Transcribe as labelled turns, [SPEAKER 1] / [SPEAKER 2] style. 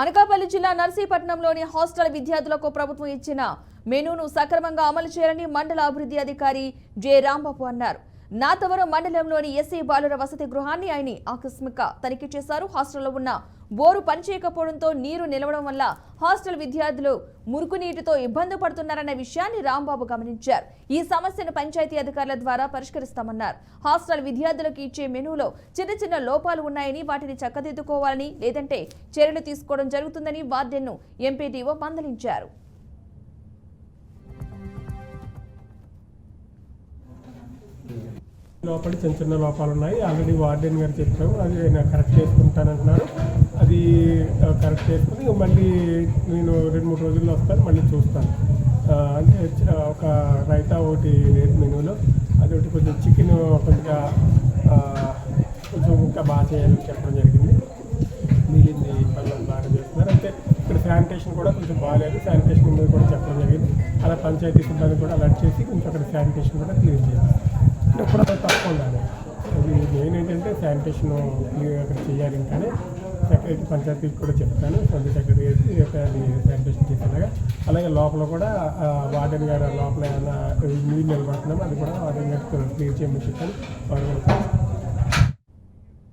[SPEAKER 1] అనకాపల్లి జిల్లా నర్సీపట్నంలోని హాస్టల్ విద్యార్థులకు ప్రభుత్వం ఇచ్చిన మెనూను సక్రమంగా అమలు చేయాలని మండల అభివృద్ధి అధికారి జె. రాంబాబు అన్నారు. నాతవరం మండలంలోని ఎస్సీ బాలుర వసతి గృహాన్ని ఆయన ఆకస్మిక తనిఖీ చేశారు. హాస్టల్లో ఉన్న బోరు పనిచేయకపోవడంతో నీరు నిలవడం వల్ల హాస్టల్ విద్యార్థులు మురుగునీటితో ఇబ్బంది పడుతున్నారన్న విషయాన్ని రాంబాబు గమనించారు. ఈ సమస్యను పంచాయతీ అధికారుల ద్వారా పరిష్కరిస్తామన్నారు. హాస్టల్ విద్యార్థులకు ఇచ్చే మెనూలో చిన్న చిన్న లోపాలు ఉన్నాయని వాటిని చక్కదిద్దుకోవాలని లేదంటే చర్యలు తీసుకోవడం జరుగుతుందని వార్డెన్ను ఎంపీటీఓ మందలించారు.
[SPEAKER 2] లోపల చిన్న చిన్న లోపాలు ఉన్నాయి ఆల్రెడీ వార్డెన్ గారు చెప్పాము అది నేను కరెక్ట్ చేసుకుంటానంటున్నారు. కరెక్ట్ చేసుకుని మళ్ళీ నేను రెండు మూడు రోజుల్లో వస్తాను మళ్ళీ చూస్తాను. అంటే ఒక రైతా ఒకటి లేదు మెనూలో. అది ఒకటి కొంచెం చికెన్ కొద్దిగా కొంచెం ఇంకా బాగా చేయాలని చెప్పడం జరిగింది. మిగిలింది పనులు బాగా చేస్తున్నారు. అంటే ఇక్కడ శానిటేషన్ కూడా కొంచెం బాగాలేదు. శానిటేషన్ మీద కూడా చెప్పడం జరిగింది. అలా పంచాయతీ సిబ్బంది కూడా అలర్ట్ చేసి కొంచెం అక్కడ శానిటేషన్ కూడా క్లియర్ చేయాలి. అంటే ఇప్పుడు అది తక్కువ ఉండాలి అది మెయిన్ ఏంటంటే శానిటేషన్ క్లియర్ అక్కడ చేయాలి ఇంకానే సెక్రటరీ పంచాయతీకి కూడా చెప్తాను సొంత సెక్రటరీ ఈ యొక్క అది శానిటేషన్ చేసేలాగా అలాగే లోపల కూడా వార్డెన్ గారు లోపల ఏమైనా నీళ్ళు నిలబడుతున్నాము అది కూడా వార్డెన్ గారు క్లియర్ చేయమని చెప్పాను. వారు గారు